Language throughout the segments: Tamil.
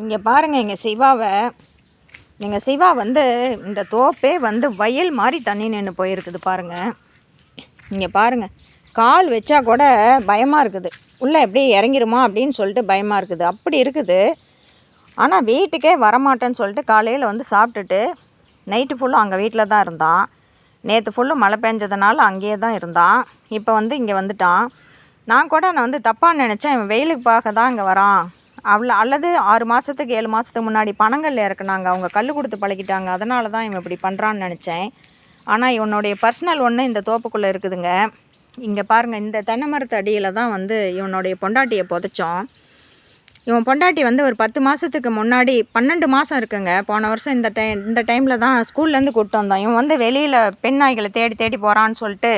இங்கே பாருங்கள் எங்கள் சிவாவை. எங்கள் சிவா வந்து இந்த தோப்பே வந்து வயல் மாதிரி தண்ணி நின்று போயிருக்குது பாருங்கள் இங்கே பாருங்கள் கால் வச்சா கூட பயமாக இருக்குது. உள்ளே எப்படி இறங்கிருமா அப்படின்னு சொல்லிட்டு பயமாக இருக்குது. அப்படி இருக்குது. ஆனால் வீட்டுக்கே வரமாட்டேன்னு சொல்லிட்டு காலையில் வந்து சாப்பிட்டுட்டு நைட்டு ஃபுல்லும் அங்கே வீட்டில் தான் இருந்தான். நேற்று ஃபுல்லும் மழை பெஞ்சதுனால அங்கேயே தான் இருந்தான். இப்போ வந்து இங்கே வந்துட்டான். நான் கூட நான் வந்து தப்பாக நினச்சேன். இவன் வெயிலுக்கு பார்க்க தான் இங்கே வரான். அவ்வளோ அல்லது ஆறு மாதத்துக்கு ஏழு மாதத்துக்கு முன்னாடி பணங்கள் இறக்குனாங்க. அவங்க கல் கொடுத்து பழகிட்டாங்க. அதனால தான் இவன் இப்படி பண்ணுறான்னு நினச்சேன். ஆனால் இவனுடைய பர்சனல் ஒன்று இந்த தோப்புக்குள்ளே இருக்குதுங்க. இங்கே பாருங்கள் இந்த தென்னை மரத்து அடியில் தான் வந்து இவனுடைய பொண்டாட்டியை புதைச்சோம். இவன் பொண்டாட்டி வந்து ஒரு பத்து மாதத்துக்கு முன்னாடி பன்னெண்டு மாதம் இருக்குங்க. போன வருஷம் இந்த டைம் இந்த டைமில் தான் ஸ்கூல்லேருந்து கூப்பிட்டு வந்தான். இவன் வந்து வெளியில் பெண் நாய்களை தேடி தேடி போகிறான்னு சொல்லிட்டு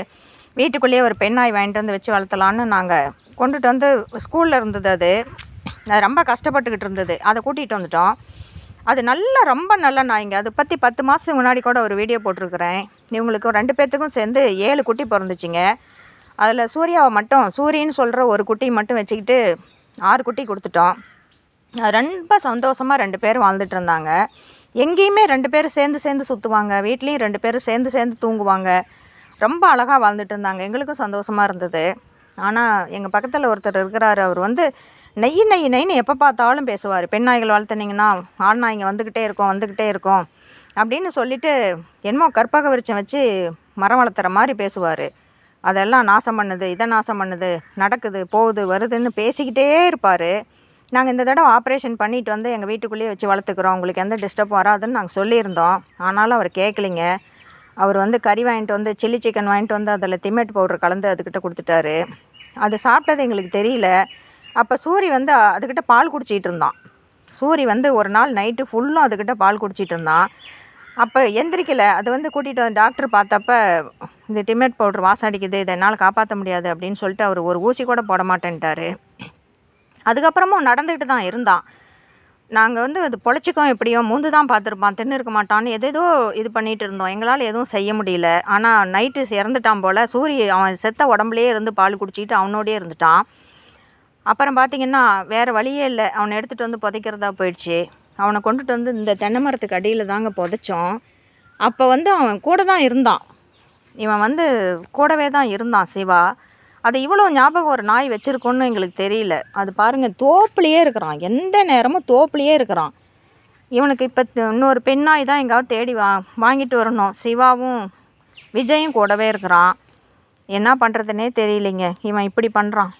வீட்டுக்குள்ளேயே ஒரு பெண் நாய் வாங்கிட்டு வந்து வச்சு வளர்த்தலான்னு நாங்கள் கொண்டுட்டு வந்து ஸ்கூலில் இருந்தது அது. அது ரொம்ப கஷ்டப்பட்டுக்கிட்டு இருந்தது. அதை கூட்டிகிட்டு வந்துட்டோம். அது நல்லா ரொம்ப நல்ல நாய்ங்க அதை பற்றி பத்து மாதத்துக்கு முன்னாடி கூட ஒரு வீடியோ போட்டிருக்கிறேன். இவங்களுக்கு ரெண்டு பேர்த்துக்கும் சேர்ந்து ஏழு குட்டி பிறந்துச்சிங்க. அதில் சூர்யாவை மட்டும் சூரியன்னு சொல்கிற ஒரு குட்டி மட்டும் வச்சுக்கிட்டு ஆறு குட்டி கொடுத்துட்டோம். அது ரொம்ப சந்தோஷமாக ரெண்டு பேரும் வாழ்ந்துட்டு இருந்தாங்க. எங்கேயுமே ரெண்டு பேரும் சேர்ந்து சேர்ந்து சுற்றுவாங்க வீட்லேயும் ரெண்டு பேரும் சேர்ந்து சேர்ந்து தூங்குவாங்க. ரொம்ப அழகாக வாழ்ந்துட்டு இருந்தாங்க. எங்களுக்கும் சந்தோஷமாக இருந்தது. ஆனால் எங்கள் பக்கத்தில் ஒருத்தர் இருக்கிறாரு. அவர் வந்து நெய் நெய் நெய்ன்னு எப்போ பார்த்தாலும் பேசுவார். பெண் நாய்கள் வளர்த்துனீங்கன்னா ஆண் நாய்ங்க வந்துக்கிட்டே இருக்கும் வந்துக்கிட்டே இருக்கும் அப்படின்னு சொல்லிட்டு என்னமோ கற்பக விருச்சம் வச்சு மரம் வளர்த்துற மாதிரி பேசுவார். அதெல்லாம் நாசம் பண்ணுது இதை நாசம் பண்ணுது நடக்குது போகுது வருதுன்னு பேசிக்கிட்டே இருப்பார். நாங்கள் இந்த தடவை ஆப்ரேஷன் பண்ணிட்டு வந்து எங்கள் வீட்டுக்குள்ளேயே வச்சு வளர்த்துக்குறோம். உங்களுக்கு எந்த டிஸ்டர்ப் வராதுன்னு நாங்கள் சொல்லியிருந்தோம். ஆனாலும் அவர் கேட்கலிங்க அவர் வந்து கறி வாங்கிட்டு வந்து சில்லி சிக்கன் வாங்கிட்டு வந்து அதில் திமேட் பவுடர் கலந்து அதுக்கிட்ட கொடுத்துட்டாரு. அது சாப்பிட்டது எங்களுக்கு தெரியல. அப்போ சூரி வந்து அதுக்கிட்ட பால் குடிச்சிட்டு இருந்தான். சூரி வந்து ஒரு நாள் நைட்டு ஃபுல்லும் அதுக்கிட்ட பால் குடிச்சிட்டு இருந்தான். அப்போ எந்திரிக்கல. அது வந்து கூட்டிகிட்டு வந்து டாக்டர் பார்த்தப்ப இந்த டிமெட் பவுடர் வாசம் அடிக்குது. இதை என்னால் காப்பாற்ற முடியாது அப்படின்னு சொல்லிட்டு அவர் ஒரு ஊசி கூட போட மாட்டேன்ட்டார். அதுக்கப்புறமும் நடந்துக்கிட்டு தான் இருந்தான். நாங்கள் வந்து அது பொழைச்சிக்கோம் எப்படியோ. மூந்து தான் பார்த்துருப்பான். தின்னு இருக்க மாட்டான்னு எதேதோ இது பண்ணிகிட்டு இருந்தோம். எங்களால் எதுவும் செய்ய முடியல. ஆனால் நைட்டு இறந்துட்டான் போல். சூரிய அவன் செத்த உடம்புலேயே இருந்து பால் குடிச்சிட்டு அவனோடயே இருந்துட்டான். அப்புறம் பார்த்திங்கன்னா வேறு வழியே இல்லை. அவனை எடுத்துகிட்டு வந்து புதைக்கிறதா போயிடுச்சு. அவனை கொண்டுட்டு வந்து இந்த தென்னை மரத்துக்கு அடியில் தாங்க புதைச்சோம். அப்போ வந்து அவன் கூட தான் இருந்தான். இவன் வந்து கூடவே தான் இருந்தான் சிவா. அது இவ்வளோ ஞாபகம் ஒரு நாய் வச்சுருக்கோன்னு எங்களுக்கு தெரியல. அது பாருங்கள் தோப்புலேயே இருக்கிறான். எந்த நேரமும் தோப்புலேயே இருக்கிறான். இவனுக்கு இப்போ இன்னொரு பெண் நாய் தான் எங்காவது தேடி வா வாங்கிட்டு வரணும். சிவாவும் விஜயும் கூடவே இருக்கிறான். என்ன பண்ணுறதுனே தெரியலைங்க. இவன் இப்படி பண்ணுறான்